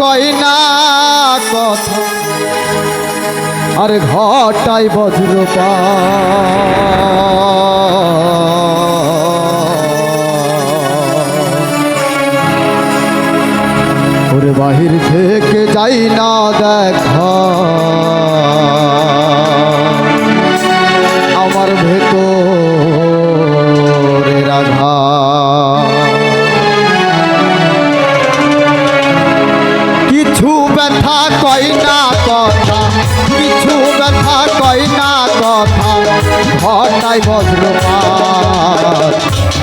কয় কথা? আর ঘটাই বজ্রপা ওর বাহির থেকে যাই না দেখা।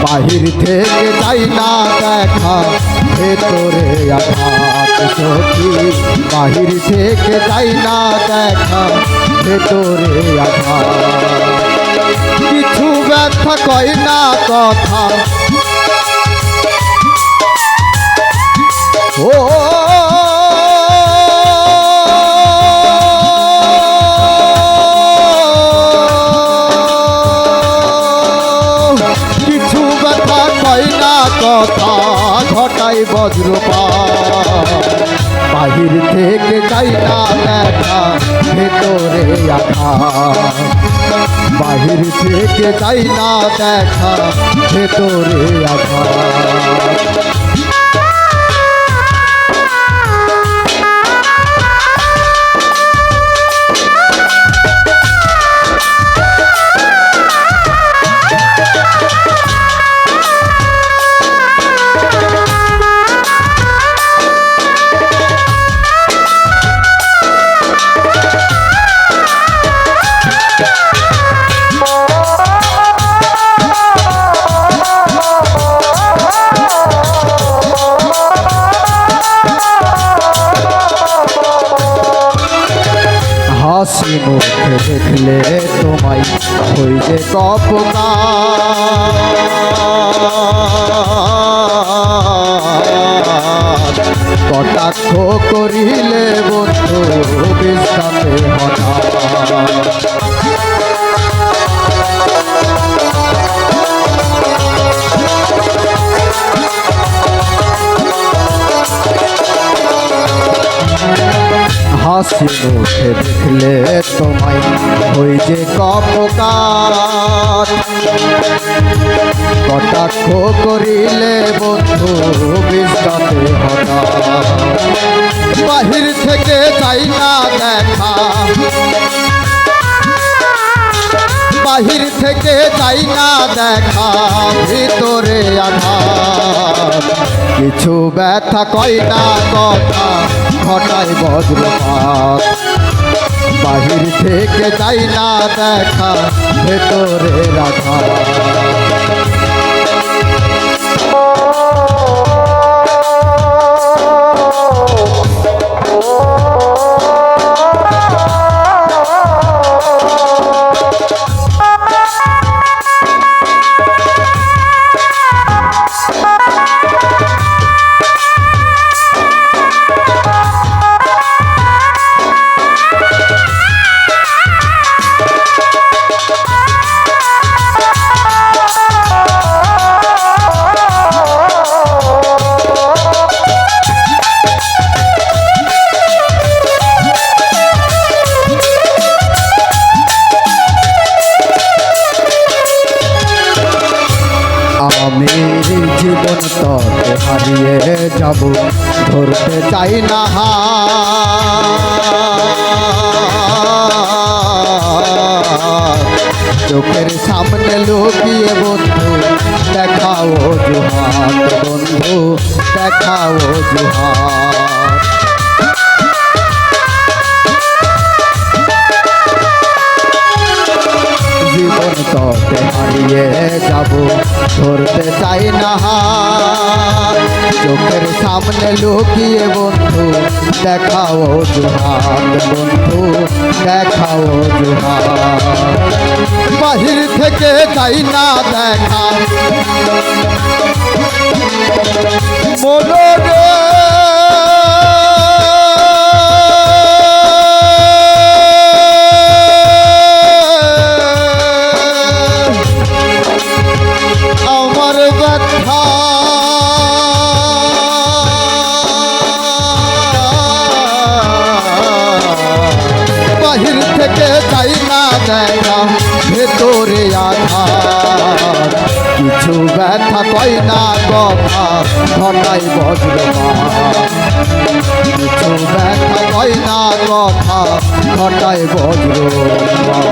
বাহির থেকে যাই না দেখা ভেতরে আঘাত সখী। বাহির থেকে যাই না দেখা ভেতরে আঘাত। কিছু ব্যথা কয় না কথা বজ্রপা বাহির থেকে যাই না দেখা, ভেতরে আঘা বাহির থেকে যাই না দেখা, ভেতরে আঘা কপকা কটাক্ষ করিলে বন্ধু বিশ্রামে হঠাৎ হাসি মুখে দেখলে তোমায় হই যে কপকার কটাক্ষ করিলে বন্ধু বিশ্রামে হঠাৎ বাহির থেকে চাই না দেখা। বাহির থেকে চাই না দেখা, ভিতরে আঘাত। কিছু ব্যথা কয় না কথা ঘটায় বজ্রপাত। বাহির থেকে যাই না দেখা ভেতরে রাখা। চাই না হাত। চোখের সামনে লুকিয়ে বন্ধু দেখাও জুহাত বন্ধু দেখাও জুহাত জীবন ততে হারিয়ে যাব ধরতে চাই না হাত। চোখের সামনে লুকিয়ে বন্ধু দেখাও জুহাত বন্ধু দেখাও জুহাত বাহির থেকে চাই না দেখা মনোরে কই না কথা ঘটাই বজ্রপাত কিছু ব্যথা ঘটাই বজ্রপাত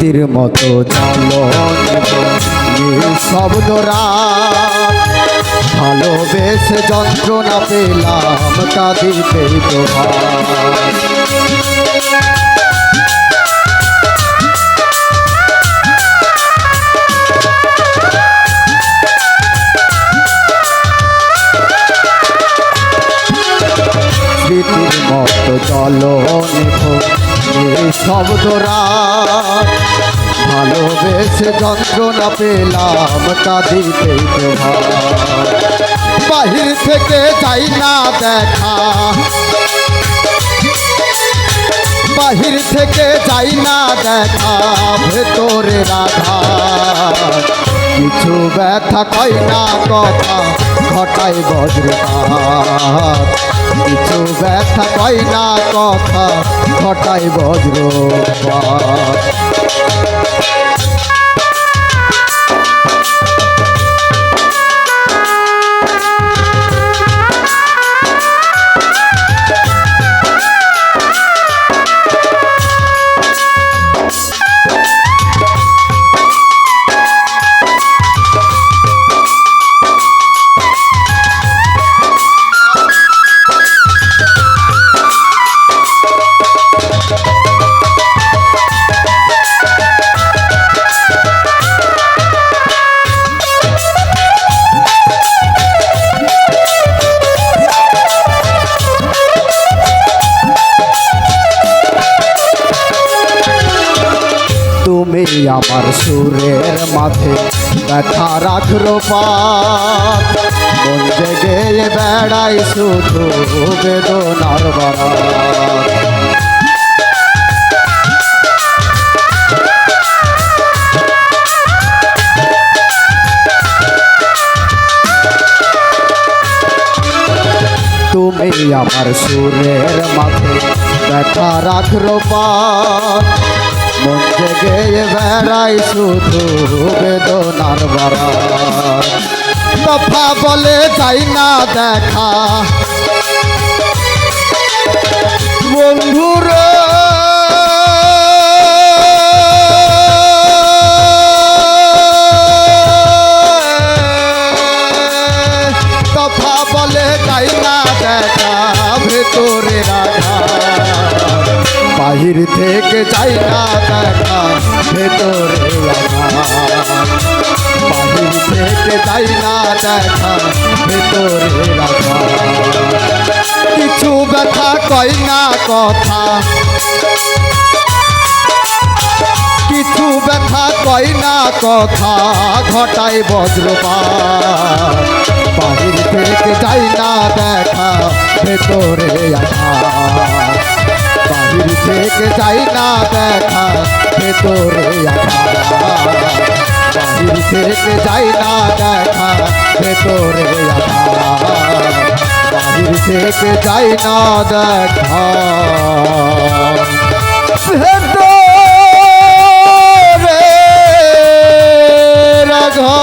স্মৃতির মতো শব্দরা ভালোবেসে যন্ত্রণা পেলাম কাঁদিতেই তোমার যন্ত্রণা পেলাম কাঁদিতেই তোমার বাহির থেকে যাই না দেখা। বাহির থেকে যাই না দেখা, ভেতরে রাধা। কিছু ব্যথা কই না কথা ঘটাই বজ্রপাত। কিছু ব্যথা কই না কথা ঘটাই বজ্রপাত। আমার সুরের মাঝে ব্যথা রাখলো পাত মন জেগে বেড়াই শুধু বেদনার বারাত তুমি আমার সুরের মাঝে ব্যথা রাখলো পাত মন জেগে বেড়াই শুধু বেদনার বারা কথা বলে যাই না দেখা বাহির থেকে যাই না দেখা, ভেতরে বাহির থেকে যাই না দেখা ভেতরে রাখা কিছু ব্যথা কই না কথা কিছু ব্যথা কই না কথা ঘটাই বজ্রপাত বাহির থেকে যাই না দেখা ভেতরে আসা বাহির থেকে যাই না দেখা ভেতরে বাহির থেকে যাই না দেখা ভেতরে বাহির থেকে যাই না দেখা। ভেতরে রাঘা